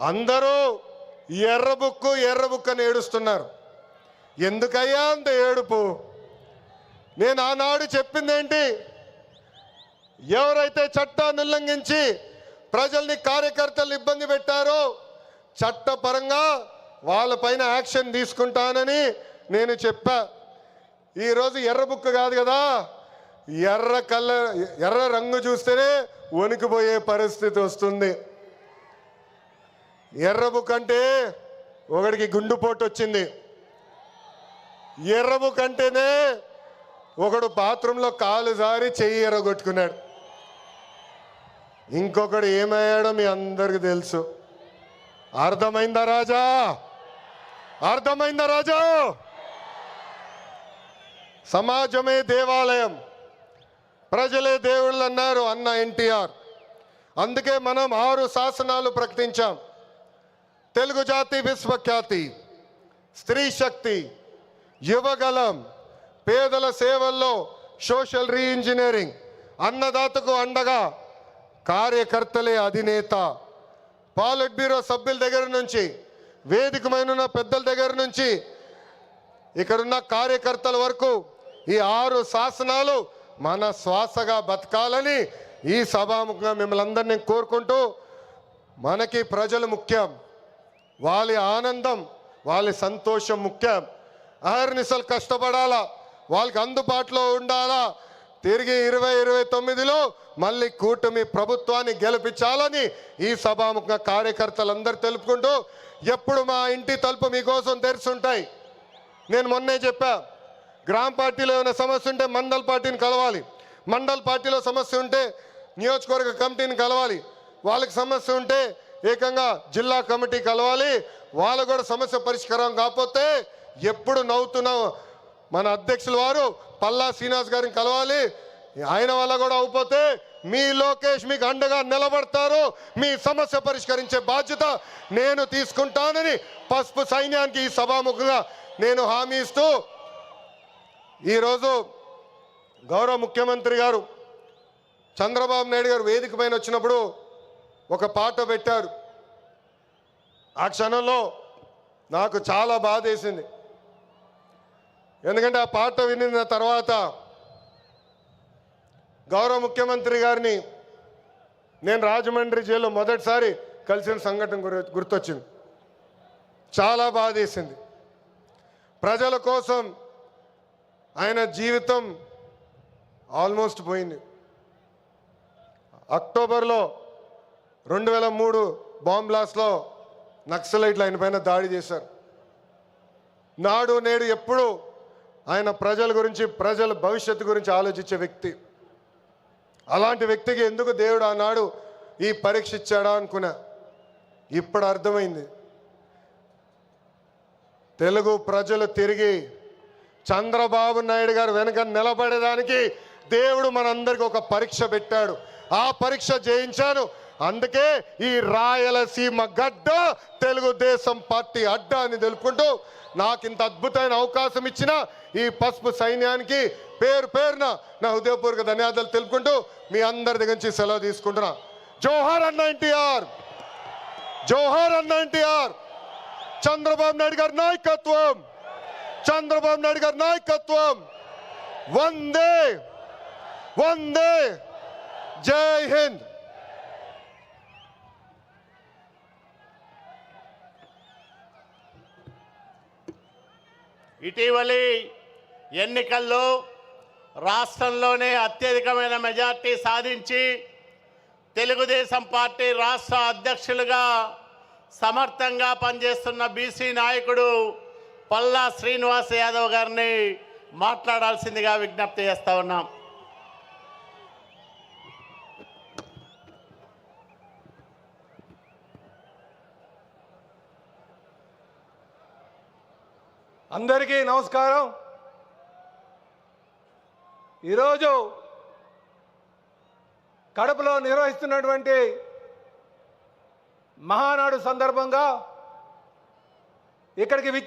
అందరూ ఎర్ర బుక్కు ఎర్ర బుక్ అని ఏడుస్తున్నారు. ఎందుకయ్యా అంత ఏడుపు? నేను ఆనాడు చెప్పిందేంటి? ఎవరైతే చట్టాన్ని ఉల్లంఘించి ప్రజల్ని కార్యకర్తలు ఇబ్బంది పెట్టారో చట్టపరంగా వాళ్ళపైన యాక్షన్ తీసుకుంటానని నేను చెప్పా. ఈరోజు ఎర్ర బుక్ కాదు కదా ఎర్ర కల్ల ఎర్ర రంగు చూస్తేనే వణికిపోయే పరిస్థితి వస్తుంది. ఎర్రబు కంటే అంటే ఒకడికి గుండుపోటు వచ్చింది. ఎర్రబు కంటేనే అంటేనే ఒకడు బాత్రూంలో కాలు జారి చెయ్యి ఎర్రగొట్టుకున్నాడు ఇంకొకడు ఏమయ్యాడో మీ అందరికి తెలుసు. అర్థమైందా రాజా? అర్థమైందా రాజా? సమాజమే దేవాలయం. ప్రజలే దేవుళ్ళు అన్నారు అన్న ఎన్టీఆర్. అందుకే మనం ఆరు శాసనాలు ప్రకటించాం. తెలుగు జాతి విశ్వఖ్యాతి స్త్రీ శక్తి యువగలం పేదల సేవల్లో సోషల్ రీఇంజనీరింగ్ అన్నదాతకు అండగా కార్యకర్తలే అధినేత. పాలిట్ బ్యూరో సభ్యుల దగ్గర నుంచి వేదికమైన పెద్దల దగ్గర నుంచి ఇక్కడున్న కార్యకర్తల వరకు ఈ ఆరు శాసనాలు మన శ్వాసగా బతకాలని ఈ సభాముఖంగా మిమ్మల్ని అందరినీ కోరుకుంటూ మనకి ప్రజలు ముఖ్యం. వాళ్ళ ఆనందం వాళ్ళ సంతోషం ముఖ్యం. అహర్నిసలు కష్టపడాలా? వాళ్ళకి అందుబాటులో ఉండాలా? తిరిగి ఇరవై ఇరవై తొమ్మిదిలో మళ్ళీ కూటమి ప్రభుత్వాన్ని గెలిపించాలని ఈ సభాముఖంగా కార్యకర్తలందరూ తెలుపుకుంటూ ఎప్పుడు మా ఇంటి తలుపు మీకోసం తెరిచుంటాయి. నేను మొన్నే చెప్పా గ్రామ పార్టీలో ఏమైనా సమస్య ఉంటే మండల్ పార్టీని కలవాలి. మండల్ పార్టీలో సమస్య ఉంటే నియోజకవర్గ కమిటీని కలవాలి. వాళ్ళకి సమస్య ఉంటే ఏకంగా జిల్లా కమిటీ కలవాలి. వాళ్ళు కూడా సమస్య పరిష్కారం కాకపోతే ఎప్పుడు నవ్వుతున్న మన అధ్యక్షుల వారు పల్లా శ్రీనివాస్ గారిని కలవాలి. ఆయన వల్ల కూడా అవుపోతే మీ లోకేష్ మీకు అండగా నిలబడతారు. మీ సమస్య పరిష్కరించే బాధ్యత నేను తీసుకుంటానని పసుపు సైన్యానికి ఈ సభాముఖంగా నేను హామీ ఇస్తూ ఈరోజు గౌరవ ముఖ్యమంత్రి గారు చంద్రబాబు నాయుడు గారు వేదిక పైన వచ్చినప్పుడు ఒక పాట పెట్టారు. ఆ క్షణంలో నాకు చాలా బాధ వేసింది ఎందుకంటే ఆ పాట వినిన తర్వాత గౌరవ ముఖ్యమంత్రి గారిని నేను రాజమండ్రి జైల్లో మొదటిసారి కలిసిన సంఘటన గుర్తొచ్చింది. చాలా బాధ వేసింది ప్రజల కోసం ఆయన జీవితం ఆల్మోస్ట్ పోయింది. అక్టోబర్లో రెండు వేల మూడు బాంబ్ బ్లాస్ట్లో నక్సలైట్లు ఆయన పైన దాడి చేశారు. నాడు నేడు ఎప్పుడు ఆయన ప్రజల గురించి ప్రజల భవిష్యత్తు గురించి ఆలోచించే వ్యక్తి. అలాంటి వ్యక్తికి ఎందుకు దేవుడు ఆనాడు ఈ పరీక్ష ఇచ్చాడా అనుకున్నా. ఇప్పుడు అర్థమైంది. తెలుగు ప్రజలు తిరిగి చంద్రబాబు నాయుడు గారు వెనక నిలబడేదానికి దేవుడు మనందరికి ఒక పరీక్ష పెట్టాడు. ఆ పరీక్ష జయించాను. అందుకే ఈ రాయలసీమ గడ్డ తెలుగుదేశం పార్టీ అడ్డ అని తెలుపుకుంటూ నాకు ఇంత అద్భుతమైన అవకాశం ఇచ్చిన ఈ పసుపు సైన్యానికి పేరు పేరున నా హృదయపూర్వక ధన్యవాదాలు తెలుపుకుంటూ మీ అందరి దగ్గర నుంచి సెలవు తీసుకుంటున్నా. జోహార్ అన్న ఎన్టీఆర్! జోహార్ అన్న ఎన్టీఆర్! చంద్రబాబు నాయుడు గారి నాయకత్వం! చంద్రబాబు నాయుడు గారి నాయకత్వం! వందే! వందే! జై హింద్! ఇటీవలి ఎన్నికల్లో రాష్ట్రంలోనే అత్యధికమైన మెజార్టీ సాధించి తెలుగుదేశం పార్టీ రాష్ట్ర అధ్యక్షులుగా సమర్థంగా పనిచేస్తున్న బీసీ నాయకుడు పల్లా శ్రీనివాస్ యాదవ్ గారిని మాట్లాడాల్సిందిగా విజ్ఞప్తి చేస్తా ఉన్నాం. అందరికీ నమస్కారం. ఈరోజు కడపలో నిర్వహిస్తున్నటువంటి మహానాడు సందర్భంగా ఇక్కడికి